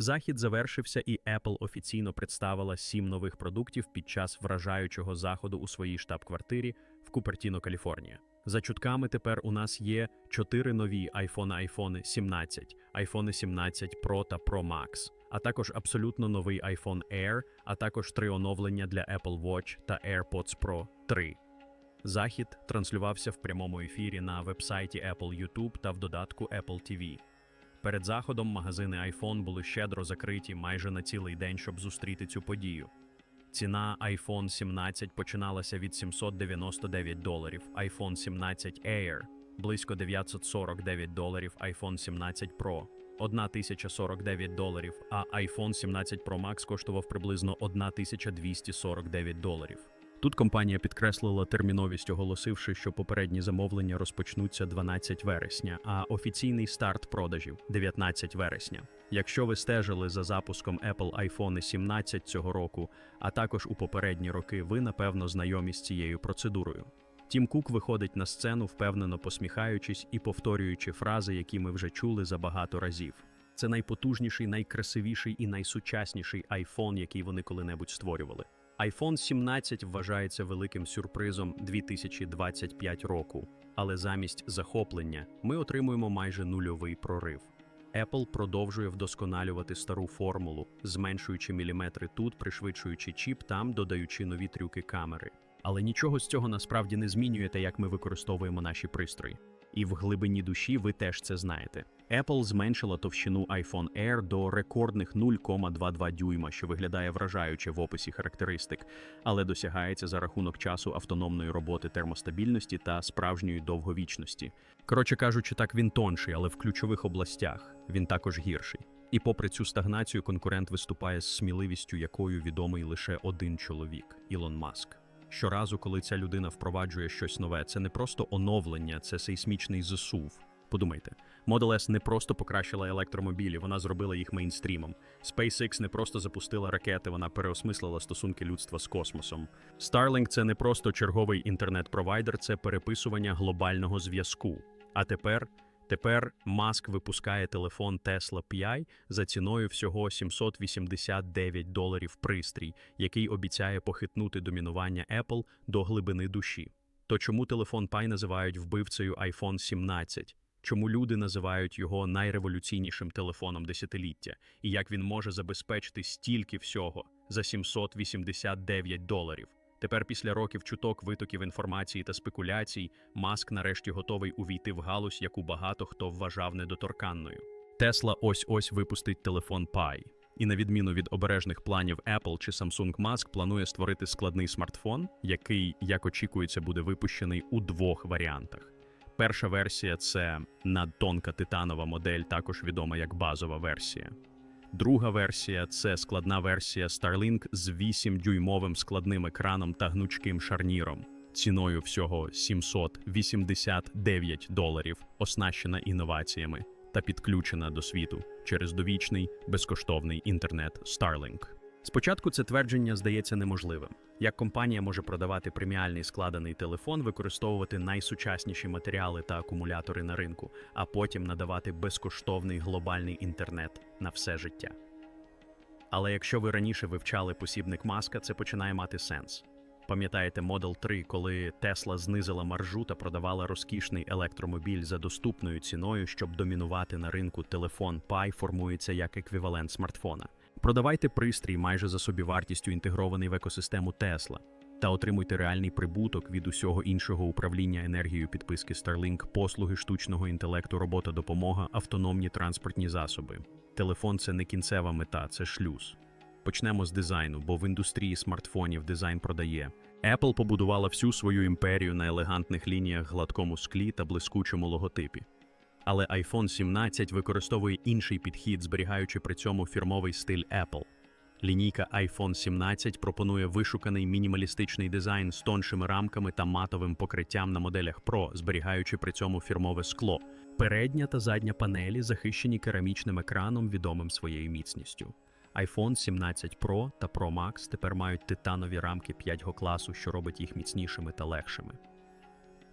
Захід завершився, і Apple офіційно представила сім нових продуктів під час вражаючого заходу у своїй штаб-квартирі в Купертіно, Каліфорнія. За чутками тепер у нас є чотири нові iPhone iPhone 17, iPhone 17 Pro та Pro Max, а також абсолютно новий iPhone Air, а також три оновлення для Apple Watch та AirPods Pro 3. Захід транслювався в прямому ефірі на вебсайті Apple YouTube та в додатку Apple TV. Перед заходом магазини iPhone були щедро закриті майже на цілий день, щоб зустріти цю подію. Ціна iPhone 17 починалася від 799 доларів, iPhone 17 Air – близько 949 доларів, iPhone 17 Pro – 1049 доларів, а iPhone 17 Pro Max коштував приблизно 1249 доларів. Тут компанія підкреслила терміновість, оголосивши, що попередні замовлення розпочнуться 12 вересня, а офіційний старт продажів 19 вересня. Якщо ви стежили за запуском Apple iPhone 17 цього року, а також у попередні роки, ви напевно знайомі з цією процедурою. Тім Кук виходить на сцену, впевнено посміхаючись і повторюючи фрази, які ми вже чули за багато разів. Це найпотужніший, найкрасивіший і найсучасніший iPhone, який вони коли-небудь створювали. iPhone 17 вважається великим сюрпризом 2025 року, але замість захоплення ми отримуємо майже нульовий прорив. Apple продовжує вдосконалювати стару формулу, зменшуючи міліметри тут, пришвидшуючи чіп там, додаючи нові трюки камери. Але нічого з цього насправді не змінює те, як ми використовуємо наші пристрої. І в глибині душі ви теж це знаєте. Apple зменшила товщину iPhone Air до рекордних 0,22 дюйма, що виглядає вражаюче в описі характеристик, але досягається за рахунок часу автономної роботи термостабільності та справжньої довговічності. Коротше кажучи, так він тонший, але в ключових областях він також гірший. І попри цю стагнацію, конкурент виступає з сміливістю, якою відомий лише один чоловік Ілон Маск. Щоразу, коли ця людина впроваджує щось нове, це не просто оновлення, це сейсмічний засув. Подумайте, Model S не просто покращила електромобілі, вона зробила їх мейнстрімом. SpaceX не просто запустила ракети, вона переосмислила стосунки людства з космосом. Starlink – це не просто черговий інтернет-провайдер, це переписування глобального зв'язку. А тепер, тепер Маск випускає телефон Tesla Pi за ціною всього 789 доларів пристрій, який обіцяє похитнути домінування Apple до глибини душі. То чому телефон Pi називають вбивцею iPhone 17? Чому люди називають його найреволюційнішим телефоном десятиліття, і як він може забезпечити стільки всього за 789 доларів? Тепер, після років чуток витоків інформації та спекуляцій, Маск нарешті готовий увійти в галузь, яку багато хто вважав недоторканною. Тесла ось ось випустить телефон Pi. І на відміну від обережних планів Apple чи Samsung Маск планує створити складний смартфон, який, як очікується, буде випущений у двох варіантах. Перша версія це надтонка титанова модель, також відома як базова версія. Друга версія це складна версія Starlink з 8-дюймовим складним екраном та гнучким шарніром, ціною всього 789 доларів, оснащена інноваціями та підключена до світу через довічний безкоштовний інтернет Starlink. Спочатку це твердження здається неможливим. Як компанія може продавати преміальний складений телефон, використовувати найсучасніші матеріали та акумулятори на ринку, а потім надавати безкоштовний глобальний інтернет на все життя. Але якщо ви раніше вивчали посібник маска, це починає мати сенс. Пам'ятаєте Model 3, коли Tesla знизила маржу та продавала розкішний електромобіль за доступною ціною, щоб домінувати на ринку телефон Pi формується як еквівалент смартфона. Продавайте пристрій майже за собівартістю інтегрований в екосистему Tesla та отримуйте реальний прибуток від усього іншого управління енергією підписки Starlink, послуги штучного інтелекту, робота допомога, автономні транспортні засоби. Телефон це не кінцева мета, це шлюз. Почнемо з дизайну, бо в індустрії смартфонів дизайн продає. Apple побудувала всю свою імперію на елегантних лініях, гладкому склі та блискучому логотипі. Але iPhone 17 використовує інший підхід, зберігаючи при цьому фірмовий стиль Apple. Лінійка iPhone 17 пропонує вишуканий мінімалістичний дизайн з тоншими рамками та матовим покриттям на моделях Pro, зберігаючи при цьому фірмове скло. Передня та задня панелі захищені керамічним екраном, відомим своєю міцністю. iPhone 17 Pro та Pro Max тепер мають титанові рамки 5-го класу, що робить їх міцнішими та легшими.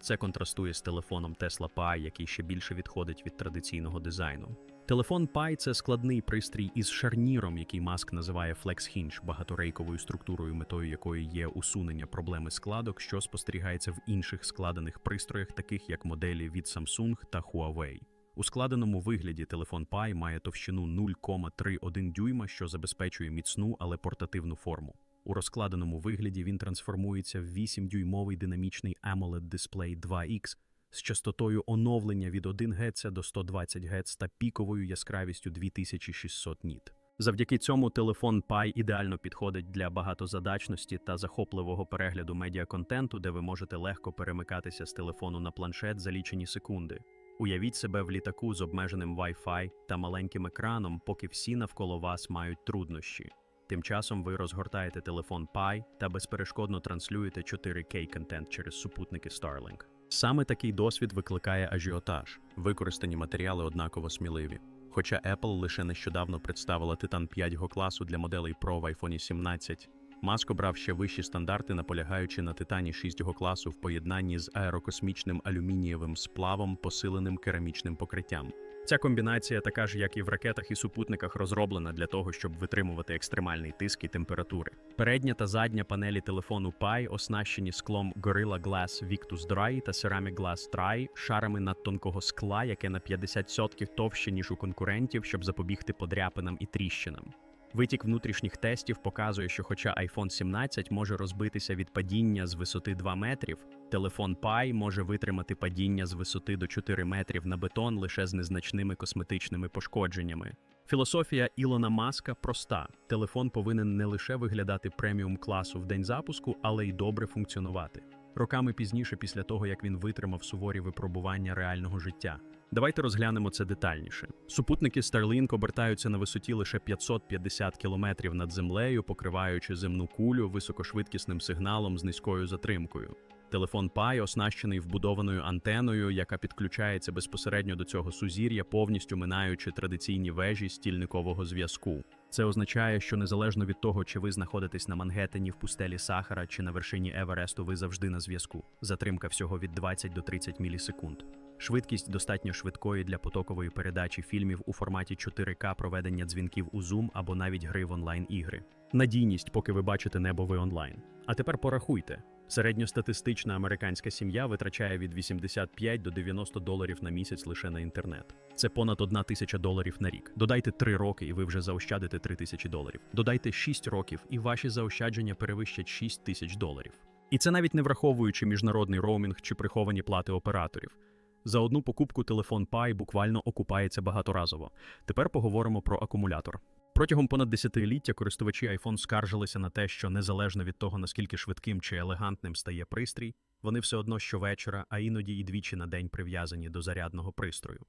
Це контрастує з телефоном Tesla Pi, який ще більше відходить від традиційного дизайну. Телефон Pi – це складний пристрій із шарніром, який Маск називає Flex Hinge, багаторейковою структурою, метою якої є усунення проблеми складок, що спостерігається в інших складених пристроях, таких як моделі від Samsung та Huawei. У складеному вигляді телефон Pi має товщину 0,31 дюйма, що забезпечує міцну, але портативну форму. У розкладеному вигляді він трансформується в 8-дюймовий динамічний AMOLED дисплей 2X з частотою оновлення від 1 Гц до 120 Гц та піковою яскравістю 2600 ніт. Завдяки цьому телефон Pi ідеально підходить для багатозадачності та захопливого перегляду медіаконтенту, де ви можете легко перемикатися з телефону на планшет за лічені секунди. Уявіть себе в літаку з обмеженим Wi-Fi та маленьким екраном, поки всі навколо вас мають труднощі. Тим часом ви розгортаєте телефон Pi та безперешкодно транслюєте 4K контент через супутники Starlink. Саме такий досвід викликає ажіотаж. Використані матеріали однаково сміливі. Хоча Apple лише нещодавно представила Titan 5 го класу для моделей Pro в iPhone 17, Маск обрав ще вищі стандарти, наполягаючи на Титані 6 го класу в поєднанні з аерокосмічним алюмінієвим сплавом, посиленим керамічним покриттям. Ця комбінація, така ж як і в ракетах і супутниках, розроблена для того, щоб витримувати екстремальний тиск і температури. Передня та задня панелі телефону Pi оснащені склом Gorilla Glass Victus Dry та Ceramic Glass Dry, шарами надтонкого скла, яке на 50% товще, ніж у конкурентів, щоб запобігти подряпинам і тріщинам. Витік внутрішніх тестів показує, що хоча iPhone 17 може розбитися від падіння з висоти 2 метрів, телефон Pi може витримати падіння з висоти до 4 метрів на бетон лише з незначними косметичними пошкодженнями. Філософія Ілона Маска проста: телефон повинен не лише виглядати преміум класу в день запуску, але й добре функціонувати. Роками пізніше, після того як він витримав суворі випробування реального життя. Давайте розглянемо це детальніше. Супутники Starlink обертаються на висоті лише 550 км над землею, покриваючи земну кулю високошвидкісним сигналом з низькою затримкою. Телефон Pi оснащений вбудованою антеною, яка підключається безпосередньо до цього сузір'я, повністю минаючи традиційні вежі стільникового зв'язку. Це означає, що незалежно від того, чи ви знаходитесь на Мангеттені в пустелі Сахара чи на вершині Евересту, ви завжди на зв'язку. Затримка всього від 20 до 30 мілісекунд. Швидкість достатньо швидкої для потокової передачі фільмів у форматі 4К проведення дзвінків у Zoom або навіть гри в онлайн-ігри. Надійність, поки ви бачите небо ви онлайн. А тепер порахуйте. Середньостатистична американська сім'я витрачає від 85 до 90 доларів на місяць лише на інтернет. Це понад 1 тисяча доларів на рік. Додайте 3 роки, і ви вже заощадите 3 тисячі доларів. Додайте 6 років, і ваші заощадження перевищать 6 тисяч доларів. І це навіть не враховуючи міжнародний роумінг чи приховані плати операторів. За одну покупку телефон Pi буквально окупається багаторазово. Тепер поговоримо про акумулятор. Протягом понад десятиліття користувачі iPhone скаржилися на те, що незалежно від того, наскільки швидким чи елегантним стає пристрій, вони все одно щовечора, а іноді і двічі на день прив'язані до зарядного пристрою.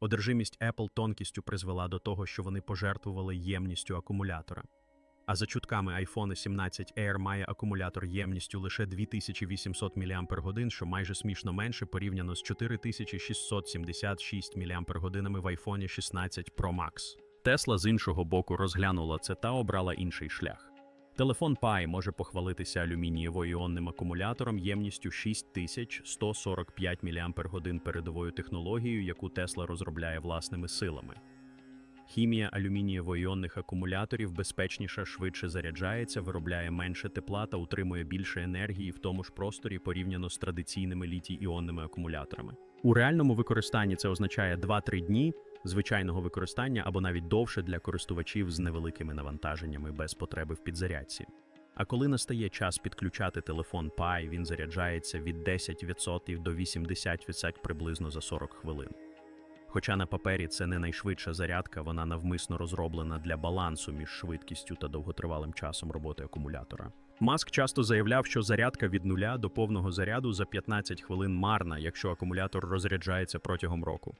Одержимість Apple тонкістю призвела до того, що вони пожертвували ємністю акумулятора. А за чутками iPhone 17 Air має акумулятор ємністю лише 2800 мАч, що майже смішно менше порівняно з 4676 мАч в iPhone 16 Pro Max. Тесла з іншого боку розглянула це та обрала інший шлях. Телефон Pi може похвалитися алюмінієво-іонним акумулятором ємністю 6145 мАч передовою технологією, яку Тесла розробляє власними силами. Хімія алюмінієво-іонних акумуляторів безпечніша, швидше заряджається, виробляє менше тепла та утримує більше енергії в тому ж просторі порівняно з традиційними літій-іонними акумуляторами. У реальному використанні це означає 2-3 дні звичайного використання або навіть довше для користувачів з невеликими навантаженнями без потреби в підзарядці. А коли настає час підключати телефон Pi, він заряджається від 10% до 80% приблизно за 40 хвилин. Хоча на папері це не найшвидша зарядка, вона навмисно розроблена для балансу між швидкістю та довготривалим часом роботи акумулятора. Маск часто заявляв, що зарядка від нуля до повного заряду за 15 хвилин марна, якщо акумулятор розряджається протягом року.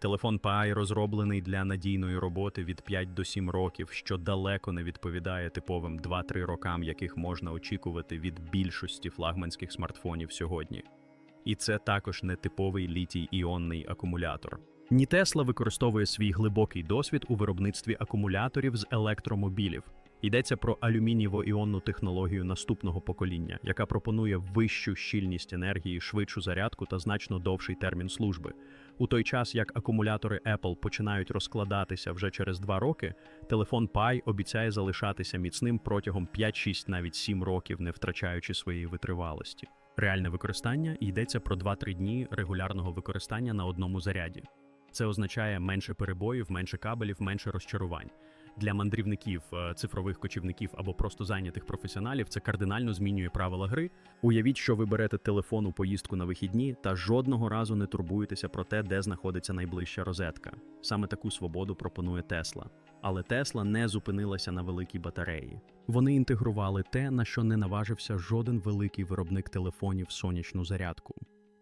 Телефон Pi розроблений для надійної роботи від 5 до 7 років, що далеко не відповідає типовим 2-3 рокам, яких можна очікувати від більшості флагманських смартфонів сьогодні. І це також не типовий літій іонний акумулятор. Ні Тесла використовує свій глибокий досвід у виробництві акумуляторів з електромобілів. Йдеться про алюмінієво-іонну технологію наступного покоління, яка пропонує вищу щільність енергії, швидшу зарядку та значно довший термін служби. У той час, як акумулятори Apple починають розкладатися вже через 2 роки, телефон Pi обіцяє залишатися міцним протягом 5-6, навіть 7 років, не втрачаючи своєї витривалості. Реальне використання йдеться про 2-3 дні регулярного використання на одному заряді. Це означає менше перебоїв, менше кабелів, менше розчарувань. Для мандрівників, е, цифрових кочівників або просто зайнятих професіоналів це кардинально змінює правила гри. Уявіть, що ви берете телефон у поїздку на вихідні та жодного разу не турбуєтеся про те, де знаходиться найближча розетка. Саме таку свободу пропонує Тесла. Але Тесла не зупинилася на великій батареї. Вони інтегрували те, на що не наважився жоден великий виробник телефонів сонячну зарядку.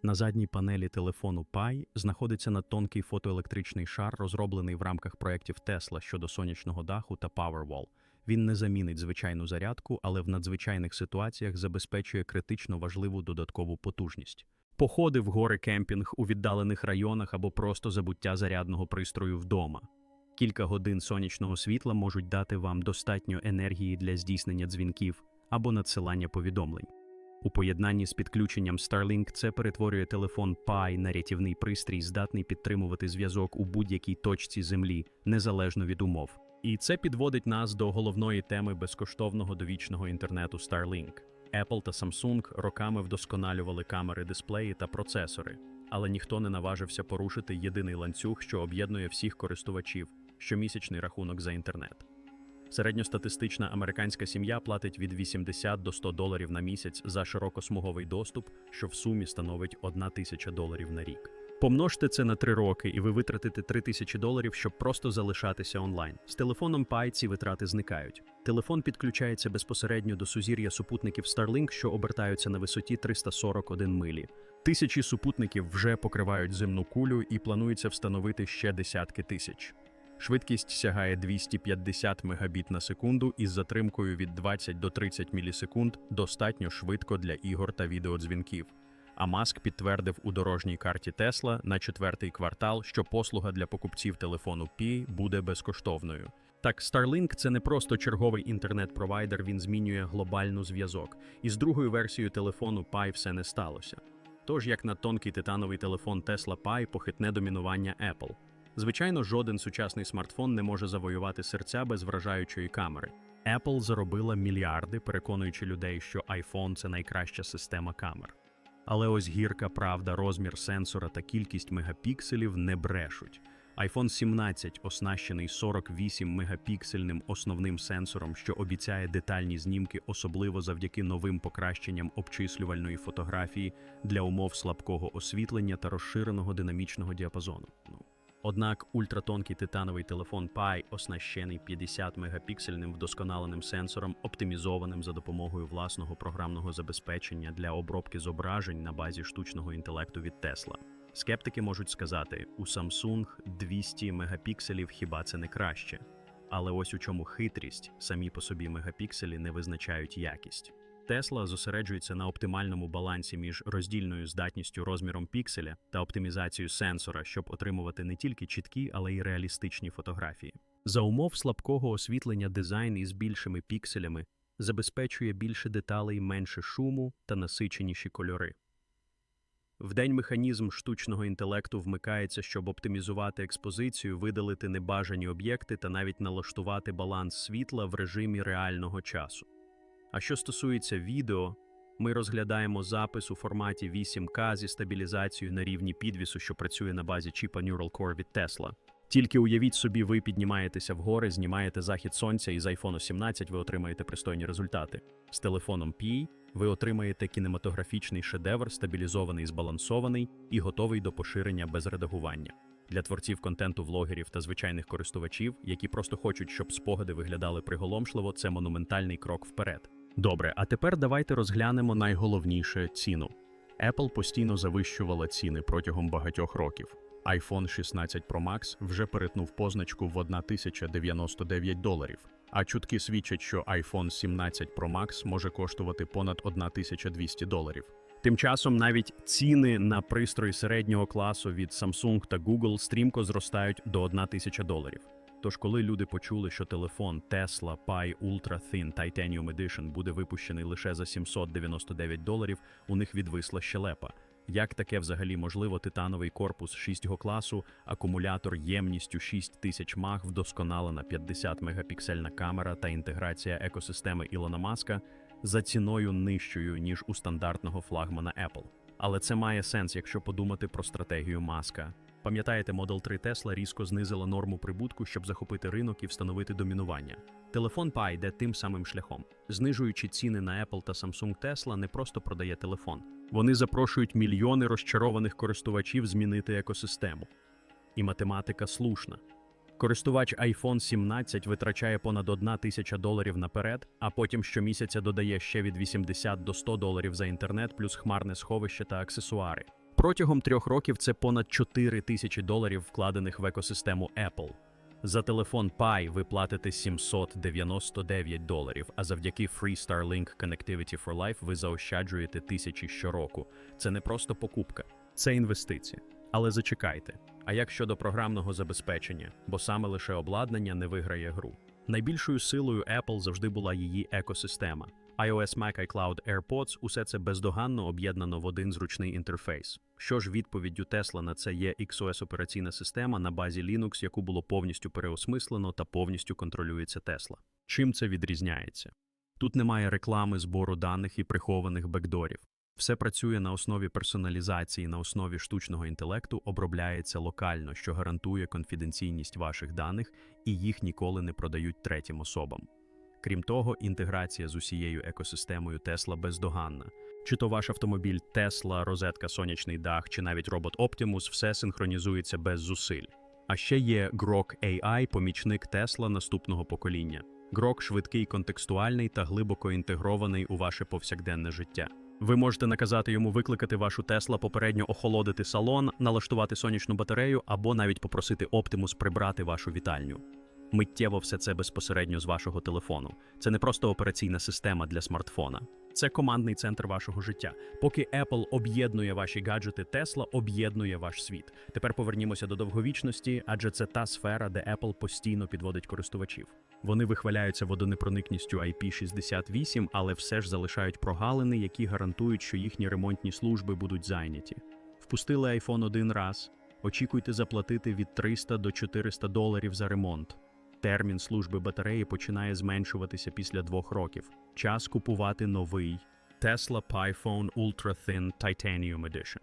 На задній панелі телефону Pi знаходиться надтонкий фотоелектричний шар, розроблений в рамках проєктів Tesla щодо сонячного даху та Powerwall. Він не замінить звичайну зарядку, але в надзвичайних ситуаціях забезпечує критично важливу додаткову потужність. Походи в гори кемпінг у віддалених районах або просто забуття зарядного пристрою вдома. Кілька годин сонячного світла можуть дати вам достатньо енергії для здійснення дзвінків або надсилання повідомлень. У поєднанні з підключенням Starlink це перетворює телефон Pi на рятівний пристрій, здатний підтримувати зв'язок у будь-якій точці землі, незалежно від умов. І це підводить нас до головної теми безкоштовного довічного інтернету Starlink. Apple та Samsung роками вдосконалювали камери, дисплеї та процесори, але ніхто не наважився порушити єдиний ланцюг, що об'єднує всіх користувачів щомісячний рахунок за інтернет. Середньостатистична американська сім'я платить від 80 до 100 доларів на місяць за широкосмуговий доступ, що в сумі становить 1 тисяча доларів на рік. Помножте це на 3 роки, і ви витратите 3 тисячі доларів, щоб просто залишатися онлайн. З телефоном Pi ці витрати зникають. Телефон підключається безпосередньо до сузір'я супутників Starlink, що обертаються на висоті 341 милі. Тисячі супутників вже покривають земну кулю і планується встановити ще десятки тисяч. Швидкість сягає 250 мегабіт на секунду із затримкою від 20 до 30 мілісекунд, достатньо швидко для ігор та відеодзвінків. А Маск підтвердив у дорожній карті Тесла на четвертий квартал, що послуга для покупців телефону Pi буде безкоштовною. Так, Starlink – це не просто черговий інтернет-провайдер, він змінює глобальну зв'язок. І з другою версією телефону Pi все не сталося. Тож, як на тонкий титановий телефон Tesla Pi похитне домінування Apple. Звичайно, жоден сучасний смартфон не може завоювати серця без вражаючої камери. Apple заробила мільярди, переконуючи людей, що iPhone – це найкраща система камер. Але ось гірка правда, розмір сенсора та кількість мегапікселів не брешуть. iPhone 17 оснащений 48 мегапіксельним основним сенсором, що обіцяє детальні знімки, особливо завдяки новим покращенням обчислювальної фотографії для умов слабкого освітлення та розширеного динамічного діапазону. Однак ультратонкий титановий телефон Pi оснащений 50 мегапіксельним вдосконаленим сенсором, оптимізованим за допомогою власного програмного забезпечення для обробки зображень на базі штучного інтелекту від Tesla. Скептики можуть сказати, у Samsung 200 мегапікселів хіба це не краще. Але ось у чому хитрість, самі по собі мегапікселі не визначають якість. Тесла зосереджується на оптимальному балансі між роздільною здатністю розміром пікселя та оптимізацією сенсора, щоб отримувати не тільки чіткі, але й реалістичні фотографії. За умов слабкого освітлення дизайн із більшими пікселями забезпечує більше деталей, менше шуму та насиченіші кольори. Вдень механізм штучного інтелекту вмикається, щоб оптимізувати експозицію, видалити небажані об'єкти та навіть налаштувати баланс світла в режимі реального часу. А що стосується відео, ми розглядаємо запис у форматі 8К зі стабілізацією на рівні підвісу, що працює на базі чіпа Neural Core від Tesla. Тільки уявіть собі, ви піднімаєтеся вгори, знімаєте захід сонця, і з iPhone 17 ви отримаєте пристойні результати. З телефоном Pi ви отримаєте кінематографічний шедевр, стабілізований, збалансований і готовий до поширення без редагування. Для творців контенту, влогерів та звичайних користувачів, які просто хочуть, щоб спогади виглядали приголомшливо, це монументальний крок вперед. Добре, а тепер давайте розглянемо найголовніше ціну. Apple постійно завищувала ціни протягом багатьох років. iPhone 16 Pro Max вже перетнув позначку в 1099 доларів, а чутки свідчать, що iPhone 17 Pro Max може коштувати понад 1200 доларів. Тим часом навіть ціни на пристрої середнього класу від Samsung та Google стрімко зростають до 1000 доларів. Тож, коли люди почули, що телефон Tesla Pi Ultra Thin Titanium Edition буде випущений лише за 799 доларів, у них відвисла щелепа. Як таке взагалі можливо титановий корпус 6 класу, акумулятор ємністю 6000 мах, вдосконалена 50 мегапіксельна камера та інтеграція екосистеми Ілона Маска за ціною нижчою, ніж у стандартного флагмана Apple. Але це має сенс, якщо подумати про стратегію Маска. Пам'ятаєте, Model 3 Tesla різко знизила норму прибутку, щоб захопити ринок і встановити домінування. Телефон Pi йде тим самим шляхом. Знижуючи ціни на Apple та Samsung Tesla не просто продає телефон. Вони запрошують мільйони розчарованих користувачів змінити екосистему. І математика слушна. Користувач iPhone 17 витрачає понад 1 тисяча доларів наперед, а потім щомісяця додає ще від 80 до 100 доларів за інтернет, плюс хмарне сховище та аксесуари. Протягом трьох років це понад 4 тисячі доларів, вкладених в екосистему Apple. За телефон Pi ви платите 799 доларів, а завдяки Free Starlink Connectivity for Life ви заощаджуєте тисячі щороку. Це не просто покупка, це інвестиція. Але зачекайте. А як щодо програмного забезпечення, бо саме лише обладнання не виграє гру. Найбільшою силою Apple завжди була її екосистема. iOS, Mac, iCloud, AirPods – усе це бездоганно об'єднано в один зручний інтерфейс. Що ж відповіддю Tesla на це є XOS операційна система на базі Linux, яку було повністю переосмислено та повністю контролюється Tesla. Чим це відрізняється? Тут немає реклами, збору даних і прихованих бекдорів. Все працює на основі персоналізації, на основі штучного інтелекту, обробляється локально, що гарантує конфіденційність ваших даних, і їх ніколи не продають третім особам. Крім того, інтеграція з усією екосистемою Tesla бездоганна. Чи то ваш автомобіль Tesla, розетка сонячний дах, чи навіть робот Optimus – все синхронізується без зусиль. А ще є Grok AI, помічник Tesla наступного покоління. Grok швидкий, контекстуальний та глибоко інтегрований у ваше повсякденне життя. Ви можете наказати йому викликати вашу Тесла, попередньо охолодити салон, налаштувати сонячну батарею або навіть попросити Optimus прибрати вашу вітальню. Миттєво все це безпосередньо з вашого телефону. Це не просто операційна система для смартфона. Це командний центр вашого життя. Поки Apple об'єднує ваші гаджети, Tesla об'єднує ваш світ. Тепер повернімося до довговічності, адже це та сфера, де Apple постійно підводить користувачів. Вони вихваляються водонепроникністю IP68, але все ж залишають прогалини, які гарантують, що їхні ремонтні служби будуть зайняті. Впустили iPhone один раз. Очікуйте заплатити від 300 до 400 доларів за ремонт. Термін служби батареї починає зменшуватися після двох років. Час купувати новий Tesla PiPhone Ultra Thin Titanium Edition.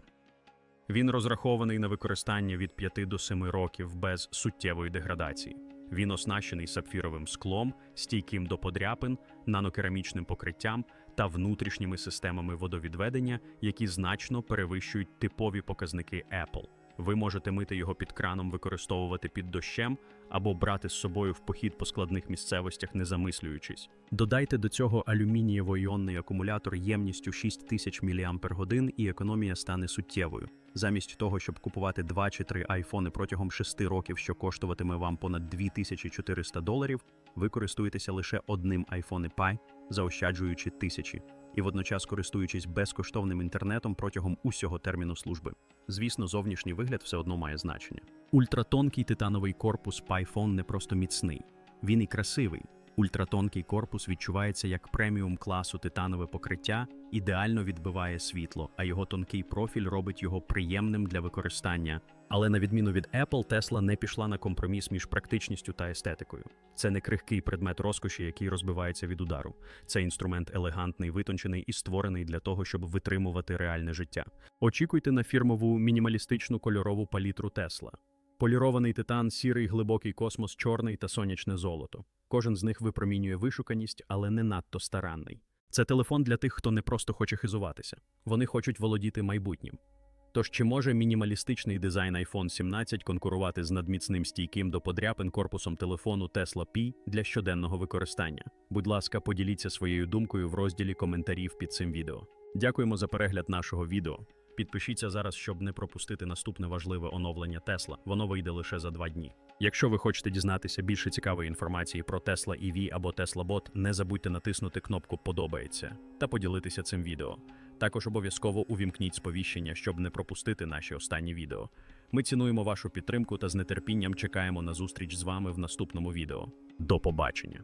Він розрахований на використання від 5 до 7 років без суттєвої деградації. Він оснащений сапфіровим склом, стійким до подряпин, нанокерамічним покриттям та внутрішніми системами водовідведення, які значно перевищують типові показники Apple. Ви можете мити його під краном, використовувати під дощем або брати з собою в похід по складних місцевостях, не замислюючись. Додайте до цього алюмінієво-іонний акумулятор ємністю 6000 мАч і економія стане суттєвою. Замість того, щоб купувати 2 чи 3 айфони протягом 6 років, що коштуватиме вам понад 2400 доларів, ви користуєтеся лише одним iPhone Pi, заощаджуючи тисячі, і водночас користуючись безкоштовним інтернетом протягом усього терміну служби. Звісно, зовнішній вигляд все одно має значення. Ультратонкий титановий корпус PiPhone не просто міцний, він і красивий. Ультратонкий корпус відчувається як преміум класу титанове покриття, ідеально відбиває світло, а його тонкий профіль робить його приємним для використання. Але на відміну від Apple, Tesla не пішла на компроміс між практичністю та естетикою. Це не крихкий предмет розкоші, який розбивається від удару. Це інструмент елегантний, витончений і створений для того, щоб витримувати реальне життя. Очікуйте на фірмову мінімалістичну кольорову палітру Tesla. Полірований титан, сірий глибокий космос, чорний та сонячне золото. Кожен з них випромінює вишуканість, але не надто старанний. Це телефон для тих, хто не просто хоче хизуватися. Вони хочуть володіти майбутнім. Тож чи може мінімалістичний дизайн iPhone 17 конкурувати з надміцним стійким до подряпин корпусом телефону Tesla Pi для щоденного використання? Будь ласка, поділіться своєю думкою в розділі коментарів під цим відео. Дякуємо за перегляд нашого відео. Підпишіться зараз, щоб не пропустити наступне важливе оновлення Tesla. Воно вийде лише за два дні. Якщо ви хочете дізнатися більше цікавої інформації про Tesla EV або Tesla Bot, не забудьте натиснути кнопку Подобається та поділитися цим відео. Також обов'язково увімкніть сповіщення, щоб не пропустити наші останні відео. Ми цінуємо вашу підтримку та з нетерпінням чекаємо на зустріч з вами в наступному відео. До побачення!